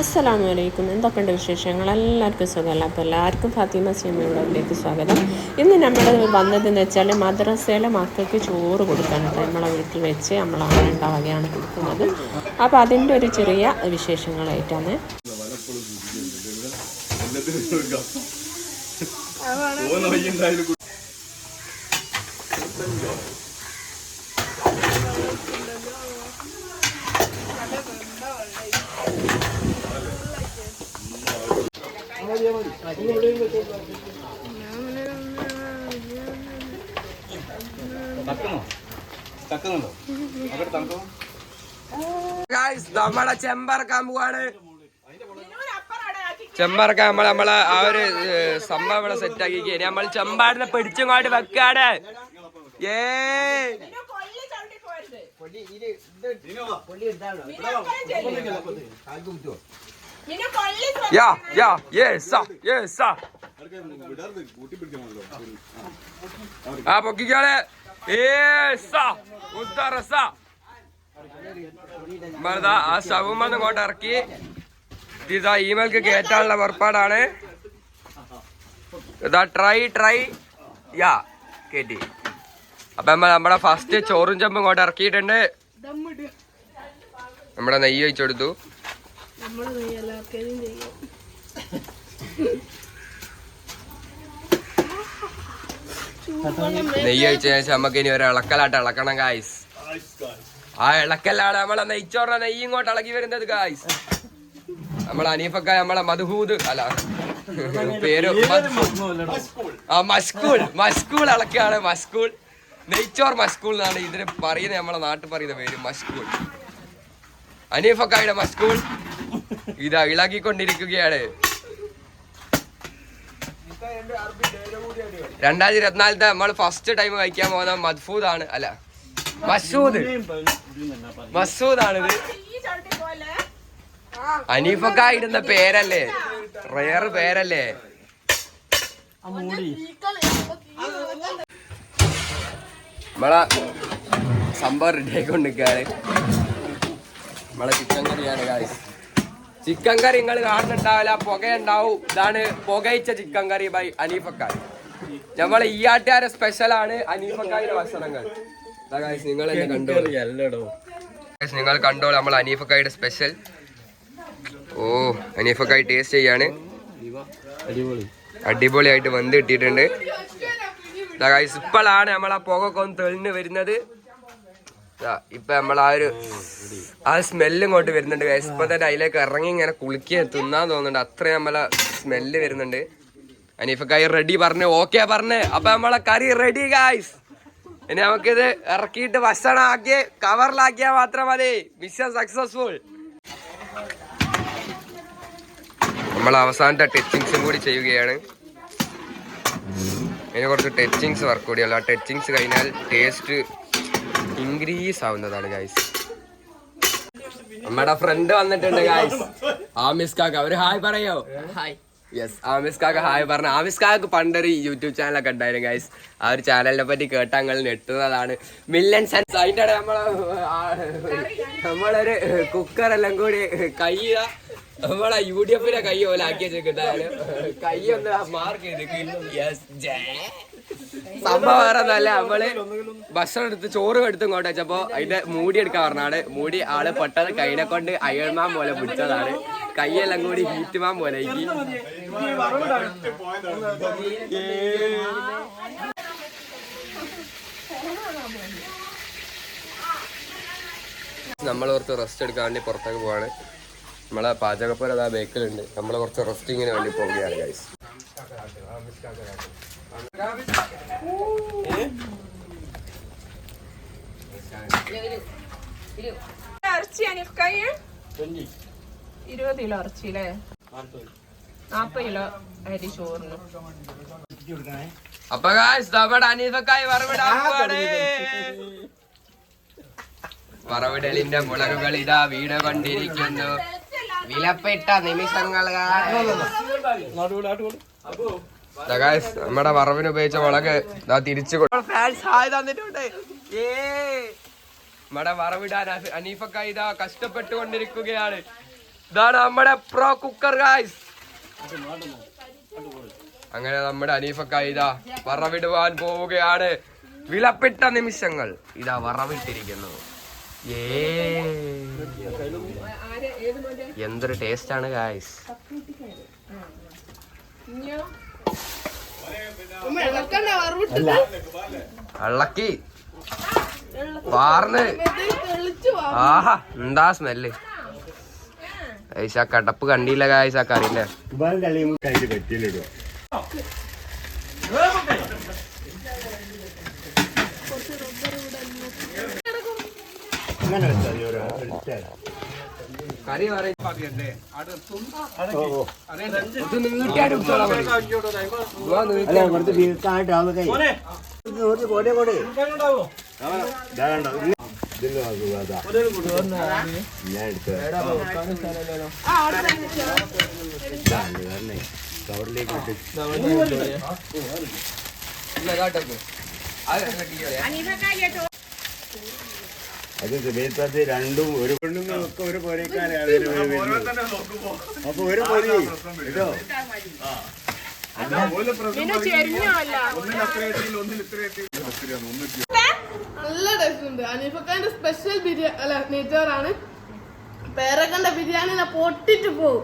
അസ്സലാമു അലൈക്കും. എന്തൊക്കെയുണ്ട് വിശേഷങ്ങൾ? എല്ലാവർക്കും സുഖമല്ല അപ്പോൾ എല്ലാവർക്കും ഫാത്തിമ സിയമ്മയോടൊക്കെ സ്വാഗതം. ഇന്ന് നമ്മൾ വന്നതെന്ന് വെച്ചാൽ മദ്രസയിലെ മക്കൾക്ക് ചോറ് കൊടുക്കാൻ നമ്മളെ വീട്ടിൽ വെച്ച് അങ്ങനെ ഉണ്ടാവുകയാണ് കൊടുക്കുന്നത്. അപ്പോൾ അതിന്റെ ഒരു ചെറിയ വിശേഷങ്ങളായിട്ടാണ്. ഗായ്സ് നമ്മളെ ചെമ്പറക്കാൻ പോവാണ് ചെമ്പറക്കാൻ നമ്മളെ നമ്മളെ ആ ഒരു സംഭവം ഇവിടെ സെറ്റ് ആക്കി ഇനി നമ്മൾ ചെമ്പാടിനെ പിടിച്ചങ്ങോട്ട് വെക്കാണ്. ഏ. യാ യാ യെസ് യെസ് ആ പൊക്കിക്കാളെ. ഏസാ ഉത്തറസ നമ്മളിതാ ആ ശവമെന്ന് കൊണ്ട് ഇറക്കി. ഇതാ ഇമെയിൽക്ക് കയറ്റാനുള്ള പുറപ്പാടാണ്. ഇതാ ട്രൈ ട്രൈ യാ കേറ്റി. അപ്പൊ നമ്മൾ നമ്മുടെ ഫസ്റ്റ് ചോറും ചെമ്പും കൊണ്ട് ഇറക്കിയിട്ടുണ്ട്. നമ്മുടെ നെയ്യ് ഒഴിച്ചു കൊടുത്തു നെയ്യ് ഒഴിച്ച ശേഷം നമുക്ക് ഇനി ഒരു ഇളക്കലാട്ട് ഇളക്കണം ഗായ്സ് ആ ഇളക്കലാണ് നമ്മളെ നെയ്ച്ചോറ നെയ്യ് ഇങ്ങോട്ട് ഇളകി വരുന്നത് ഗായ്സ് നമ്മളെ അനീഫക്ക നമ്മളെ മധുഹൂദ് അല്ല പേര് ആ മസ്കൂൾ. മസ്കൂൾ ഇളക്കാണ് മസ്കൂൾ. നെയ്ച്ചോർ മസ്കൂൾ എന്നാണ് ഇതിന് പറയുന്നത് നമ്മളെ നാട്ടിൽ പറയുന്ന പേര് മസ്കൂൾ. അനീഫക്കായുടെ മസ്കൂൾ? ഇതാ അഴിലാക്കിക്കൊണ്ടിരിക്കുകയാണ് രണ്ടായിരത്തി ഇരുപത്തിനാലത്തെ നമ്മൾ ഫസ്റ്റ് ടൈം കഴിക്കാൻ പോകുന്ന മദ്ഫൂദ് ആണ് അല്ല മസൂദ്. മസൂദ് ആണിത് അനീഫക്ക ഇടുന്ന പേരല്ലേ? റയർ പേരല്ലേ? നമ്മളെ സംഭവം റെഡിയാക്കി ആയിക്കൊണ്ടിരിക്കുകയാണ്. നമ്മളെ ചിക്കൻ കറിയാണ് ഗായ്സ് ചിക്കൻ കറി നിങ്ങൾ കാണുന്നുണ്ടാവില്ല പുക ഉണ്ടാവും ഇതാണ് പുകയിച്ച ചിക്കൻ കറി ബൈ അനീഫക്കാർ നമ്മളെ ഈ ആട്ടുകാരെ സ്പെഷ്യലാണ് അനീഫക്കാരുടെ ഭക്ഷണങ്ങൾ. നിങ്ങൾ എന്നെ കണ്ടോളൂ. നിങ്ങൾ കണ്ടോളൂ നമ്മൾ അനീഫക്കായുടെ സ്പെഷ്യൽ ഓ അനീഫക്കായി ടേസ്റ്റ് ചെയ്യാണ്. അടിപൊളിയായിട്ട് വന്ന് കിട്ടിയിട്ടുണ്ട്. ഇപ്പോഴാണ് നമ്മൾ ആ പുകയൊക്കെ ഒന്ന് തെളിഞ്ഞ് വരുന്നത്. ഇപ്പൊ നമ്മൾ ആ ഒരു ആ സ്മെല്ല് ഇങ്ങോട്ട് വരുന്നുണ്ട്. ഇപ്പൊ തന്നെ അതിലേക്ക് ഇറങ്ങി ഇങ്ങനെ കുളിക്കുക തിന്നാൻ തോന്നുന്നുണ്ട്. അത്രയും നമ്മളെ സ്മെല്ല് വരുന്നുണ്ട്. അനീഫക്കായി റെഡി പറഞ്ഞു ഓക്കെ പറഞ്ഞു. അപ്പൊ നമ്മളെ കറി റെഡി ഗായ്സ് ഇനി നമുക്കിത് ഇറക്കിയിട്ട് വശണാക്കി കവറിലാക്കിയാൽ മാത്രം മതി. മിഷൻ സക്സസ്ഫുൾ നമ്മൾ അവസാനത്തെ ടച്ചിങ്സും കൂടി ചെയ്യുകയാണ്. ഇനി കുറച്ച് ടച്ചിങ്സ് വർക്ക് കൂടിയല്ലോ ആ ടച്ചിങ്സ് കഴിഞ്ഞാൽ ടേസ്റ്റ് ഇൻക്രീസ് ആവുന്നതാണ് ഗായ്സ് നമ്മുടെ ഫ്രണ്ട് വന്നിട്ടുണ്ട് ഗായ്സ് ആമിസ് കാക്ക ഒരു ഹായ് പറയോ? ഹായ്. യെസ് ആമിസ് കാക്ക ഹായ് പറഞ്ഞു. ആമിസ് കാക്ക് പണ്ടൊരു യൂട്യൂബ് ചാനലൊക്കെ ഉണ്ടായിരുന്നു ഗൈസ് ആ ഒരു ചാനലിനെ പറ്റി കേട്ടങ്ങൾ നെട്ടുന്നതാണ് മില്യൺസ് ആൻഡ് അതിന്റെ നമ്മളെ നമ്മളൊരു കുക്കറെല്ലാം കൂടി കൈ ഇതാ നമ്മളെ യു ഡി എഫിന്റെ കൈ പോലെ ആക്കി വെച്ചിട്ടുണ്ടായാലും കൈ ഒന്ന് മാർക്ക് ചെയ്ത് യെസ് ജേ സംഭവം വേറെ ഒന്നല്ല നമ്മൾ ഭക്ഷണം എടുത്ത് ചോറ് എടുത്ത് ഇങ്ങോട്ട് വെച്ചപ്പോ അതിന്റെ മൂടി എടുക്കാൻ പറഞ്ഞാണ്. മൂടി ആൾ പെട്ടെന്ന് കൈനെ കൊണ്ട് അയൺമാൻ പോലെ പിടിച്ചതാണ്. കൈയെല്ലാം കൂടി ഹീറ്റ്മാൻ പോലെ. നമ്മൾ കുറച്ച് റെസ്റ്റ് എടുക്കാൻ വേണ്ടി പുറത്തേക്ക് പോവാണ്. നമ്മളെ പാചകപ്പുര അതാ ബേക്കിലുണ്ട് നമ്മൾ കുറച്ച് റെസ്റ്റിങ്ങിന് വേണ്ടി പോവുകയാണ് ഗൈസ് ഇറച്ചി അനിഫ്കായ ഇരുപത് കിലോ ഇറച്ചി അല്ലേ നാപ്പത് കിലോ അരി ചോറിന്. അപ്പൊ അനീഫക്കായി വറവിടലിന്റെ മുളകുകൾ ഇതാ വീട് കണ്ടിരിക്കുന്നു. വിലപ്പെട്ട നിമിഷങ്ങൾ നമ്മുടെ വറവിന് ഉപയോഗിച്ച മുളക് ഇതാ തിരിച്ചു നമ്മുടെ വറവിടാൻ അനീഫക്കായി ഇതാ കഷ്ടപ്പെട്ടുകൊണ്ടിരിക്കുകയാണ്. ഇതാണ് നമ്മുടെ പ്രോ കുക്കർ ഗായ്സ് അങ്ങനെ നമ്മുടെ അനീഫക്കായി ഇതാ വറവിടുവാൻ പോവുകയാണ്. വിലപ്പെട്ട നിമിഷങ്ങൾ ഇതാ വറവിട്ടിരിക്കുന്നു. ഏ. എന്തൊരു ടേസ്റ്റ് ആണ് ഗായ്സ് അള്ളക്കി വാർന്ന് ആഹാ എന്താ സ്മെല്ല്? ഗായ്സ് ആ കടപ്പ് കണ്ടില്ല ഗായ്സ് ആ കറിയില്ലേ അങ്ങനെ കറി ഓ, ഓ. അല്ല കുറച്ച് ബീഫായിട്ട് ആവുന്ന കൈ. കുറച്ച് കോടെ കോടെ ഇതാ കണ്ടോ. ഇതിൽ നോക്കുക അതാ ഞാൻ അത് സുബേത്തത് രണ്ടും ഒരു പെണ്ണുങ്ങളൊക്കെ ഒരു പൊരക്കാരാണ് അപ്പൊ ഒരു പൊരി. കേട്ടോ? നല്ല ടേസ്റ്റ് ഉണ്ട് അനീഫക്കാന്റെ സ്പെഷ്യൽ ബിരിയാണി അല്ല നെയ്ച്ചോറാണ്. പേരക്കണ്ട ബിരിയാണി പൊട്ടിട്ട് പോവും.